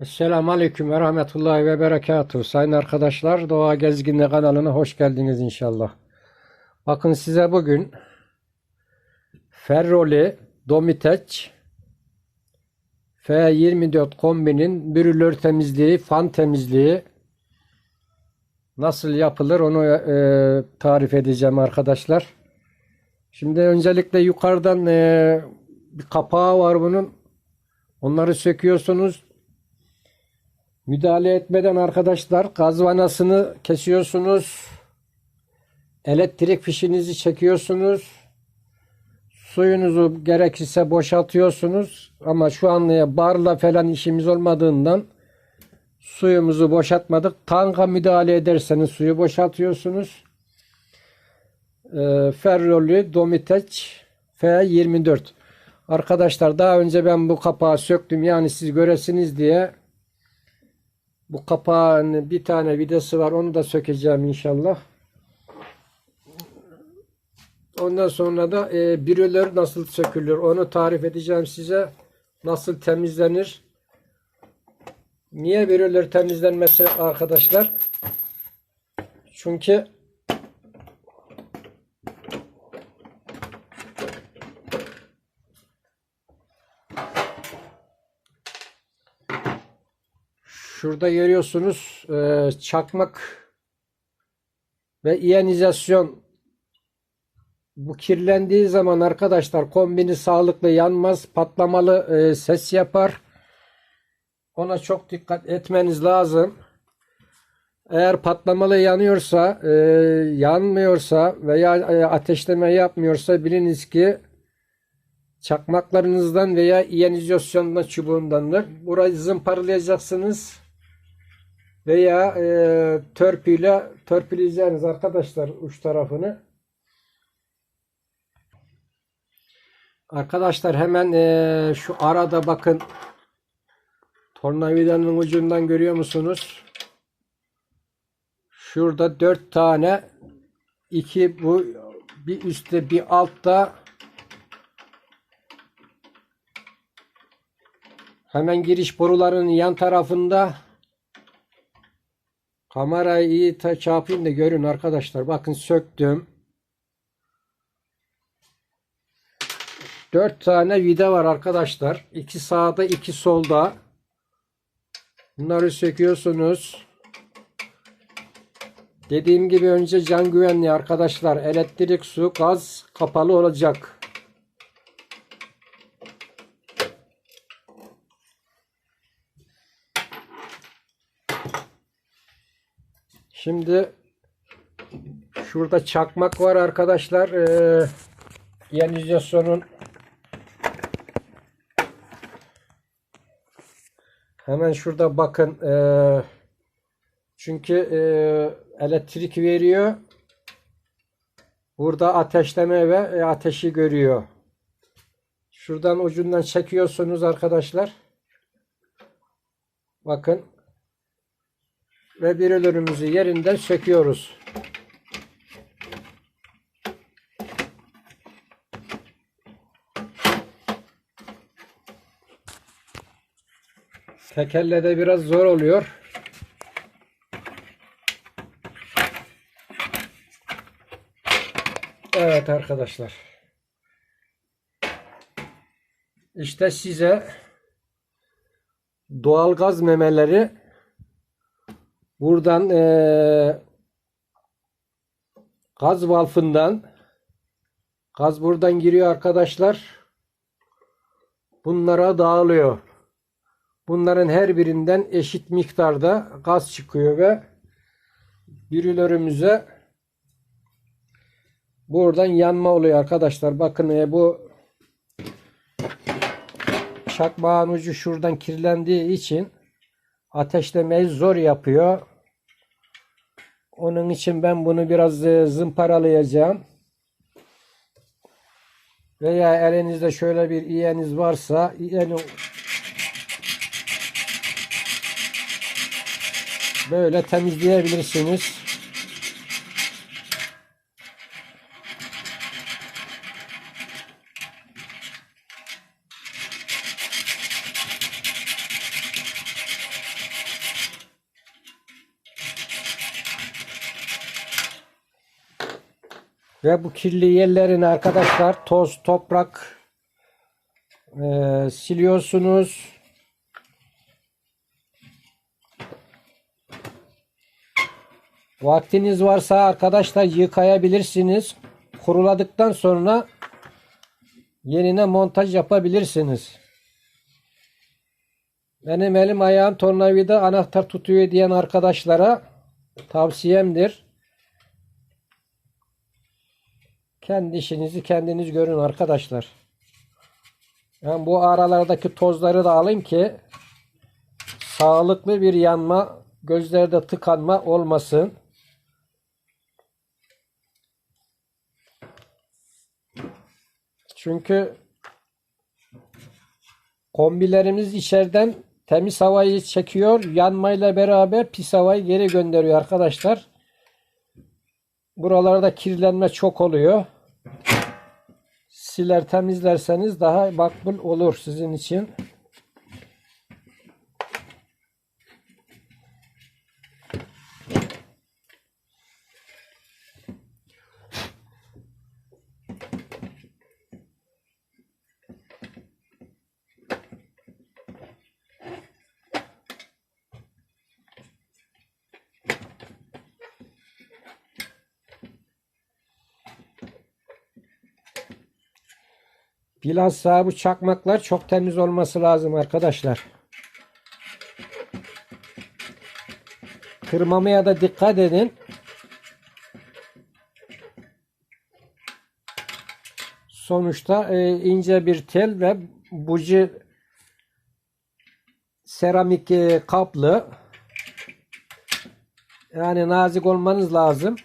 Esselamu Aleyküm ve Rahmetullahi ve Berekatuhu. Sayın arkadaşlar, Doğa Gezginliği kanalına hoş geldiniz inşallah. Bakın size bugün Ferroli Domiteç F24 kombinin brülör temizliği, fan temizliği nasıl yapılır onu e, tarif edeceğim arkadaşlar. Şimdi öncelikle yukarıdan e, bir kapağı var bunun. Onları söküyorsunuz. Müdahale etmeden arkadaşlar gaz vanasını kesiyorsunuz. Elektrik fişinizi çekiyorsunuz. Suyunuzu gerekirse boşaltıyorsunuz. Ama şu an e, barla falan işimiz olmadığından suyumuzu boşaltmadık. Tanka müdahale ederseniz suyu boşaltıyorsunuz. E, Ferroli Domiteç F24. Arkadaşlar daha önce ben bu kapağı söktüm. Yani siz göresiniz diye bu kapağın bir tane vidası var. Onu da sökeceğim inşallah. Ondan sonra da e, brülör nasıl sökülür onu tarif edeceğim size. Nasıl temizlenir. Niye brülör temizlenmesi arkadaşlar? Çünkü Şurada görüyorsunuz e, çakmak ve iyonizasyon bu kirlendiği zaman arkadaşlar kombini sağlıklı yanmaz patlamalı e, ses yapar. Ona çok dikkat etmeniz lazım. Eğer patlamalı yanıyorsa, e, yanmıyorsa veya e, ateşleme yapmıyorsa biliniz ki çakmaklarınızdan veya iyonizasyondan çubuğundandır. Burayı zımparalayacaksınız veya e, törpüyle törpüleyeceğiniz arkadaşlar uç tarafını. Arkadaşlar hemen e, şu arada bakın tornavidanın ucundan görüyor musunuz? Şurada dört tane iki bu bir üstte bir altta hemen giriş borularının yan tarafında kamerayı iyi ta da görün arkadaşlar. Bakın söktüm. Dört tane vida var arkadaşlar. İki sağda iki solda. Bunları söküyorsunuz. Dediğim gibi önce can güvenliği arkadaşlar. Elektrik, su, gaz kapalı olacak. Şimdi şurada çakmak var arkadaşlar. Ee, iyonizasyonun hemen şurada bakın ee, çünkü ee, elektrik veriyor. Burada ateşleme ve e, ateşi görüyor. Şuradan ucundan çekiyorsunuz arkadaşlar. Bakın ve birilerimizi yerinden söküyoruz. Tekerle de biraz zor oluyor. Evet arkadaşlar. İşte size doğalgaz memeleri Buradan eee, gaz valfından gaz buradan giriyor arkadaşlar. Bunlara dağılıyor. Bunların her birinden eşit miktarda gaz çıkıyor ve birilerimize buradan yanma oluyor arkadaşlar. Bakın e, bu çakmağın ucu şuradan kirlendiği için ateşlemeyi zor yapıyor. Onun için ben bunu biraz e, zımparalayacağım. Veya elinizde şöyle bir iyeniz varsa iyeni böyle temizleyebilirsiniz. Ve bu kirli yerlerini arkadaşlar toz, toprak eee, siliyorsunuz. Vaktiniz varsa arkadaşlar yıkayabilirsiniz. Kuruladıktan sonra yerine montaj yapabilirsiniz. Benim elim ayağım tornavida anahtar tutuyor diyen arkadaşlara tavsiyemdir. Kendi işinizi kendiniz görün arkadaşlar. Ben bu aralardaki tozları da alayım ki sağlıklı bir yanma, gözlerde tıkanma olmasın. Çünkü kombilerimiz içeriden temiz havayı çekiyor. Yanmayla beraber pis havayı geri gönderiyor arkadaşlar. Buralarda kirlenme çok oluyor. Siler temizlerseniz daha makbul olur sizin için. Bilhassa bu çakmaklar çok temiz olması lazım arkadaşlar. Kırmamaya da dikkat edin. Sonuçta e, ince bir tel ve buji seramik e, kaplı. Yani nazik olmanız lazım.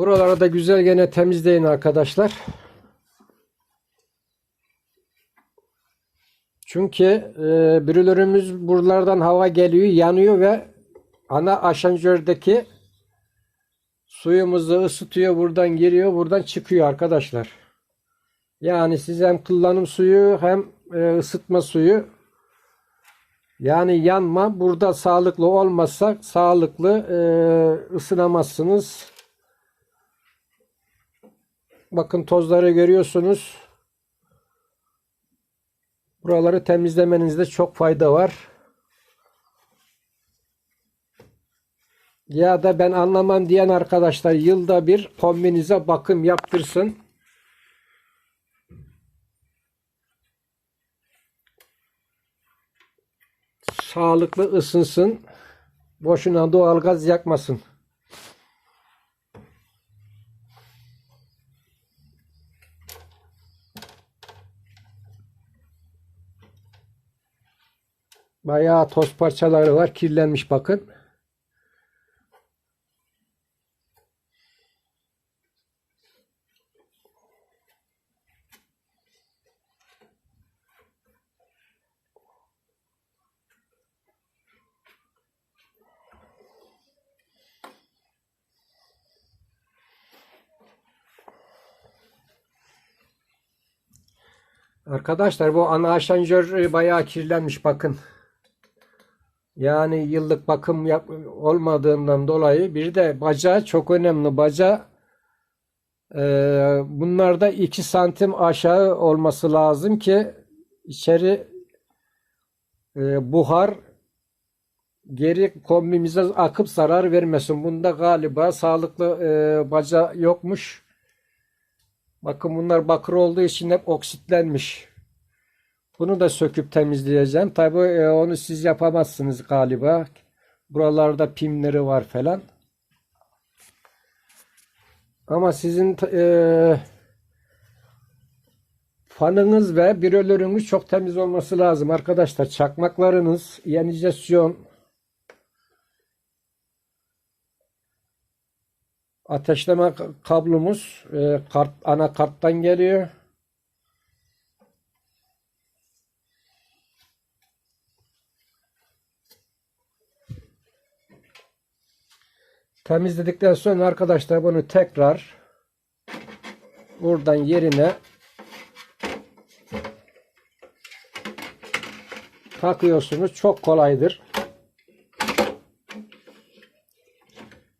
Buraları da güzel gene temizleyin arkadaşlar. Çünkü e, brülörümüz buralardan hava geliyor, yanıyor ve ana aşanjördeki suyumuzu ısıtıyor, buradan giriyor, buradan çıkıyor arkadaşlar. Yani siz hem kullanım suyu hem e, ısıtma suyu yani yanma burada sağlıklı olmazsa sağlıklı e, ısınamazsınız. Bakın tozları görüyorsunuz. Buraları temizlemenizde çok fayda var. Ya da ben anlamam diyen arkadaşlar yılda bir kombinize bakım yaptırsın. Sağlıklı ısınsın. Boşuna doğalgaz yakmasın. Bayağı toz parçaları var. Kirlenmiş bakın. Arkadaşlar bu ana aşanjör e, bayağı kirlenmiş bakın. Yani yıllık bakım yap olmadığından dolayı bir de baca çok önemli. Baca e, bunlarda 2 santim aşağı olması lazım ki içeri e, buhar geri kombimize akıp zarar vermesin. Bunda galiba sağlıklı e, baca yokmuş. Bakın bunlar bakır olduğu için hep oksitlenmiş. Bunu da söküp temizleyeceğim. Tabi onu siz yapamazsınız galiba. Buralarda pimleri var falan. Ama sizin e, fanınız ve birölörünüz çok temiz olması lazım arkadaşlar. Çakmaklarınız, iyenizasyon, ateşleme kablomuz e, kart, ana karttan geliyor. Temizledikten sonra arkadaşlar bunu tekrar buradan yerine takıyorsunuz. Çok kolaydır.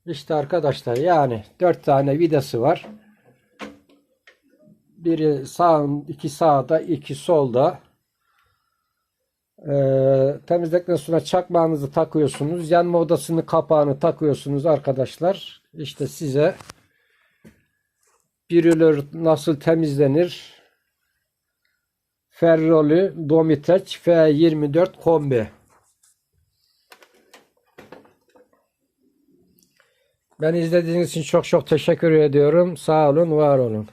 İşte arkadaşlar yani dört tane vidası var. Biri sağ, iki sağda, iki solda. Ee, temizledikten sonra çakmağınızı takıyorsunuz. Yanma odasının kapağını takıyorsunuz arkadaşlar. İşte size biriler nasıl temizlenir? Ferroli Domiteç F24 kombi. Beni izlediğiniz için çok çok teşekkür ediyorum. Sağ olun, var olun.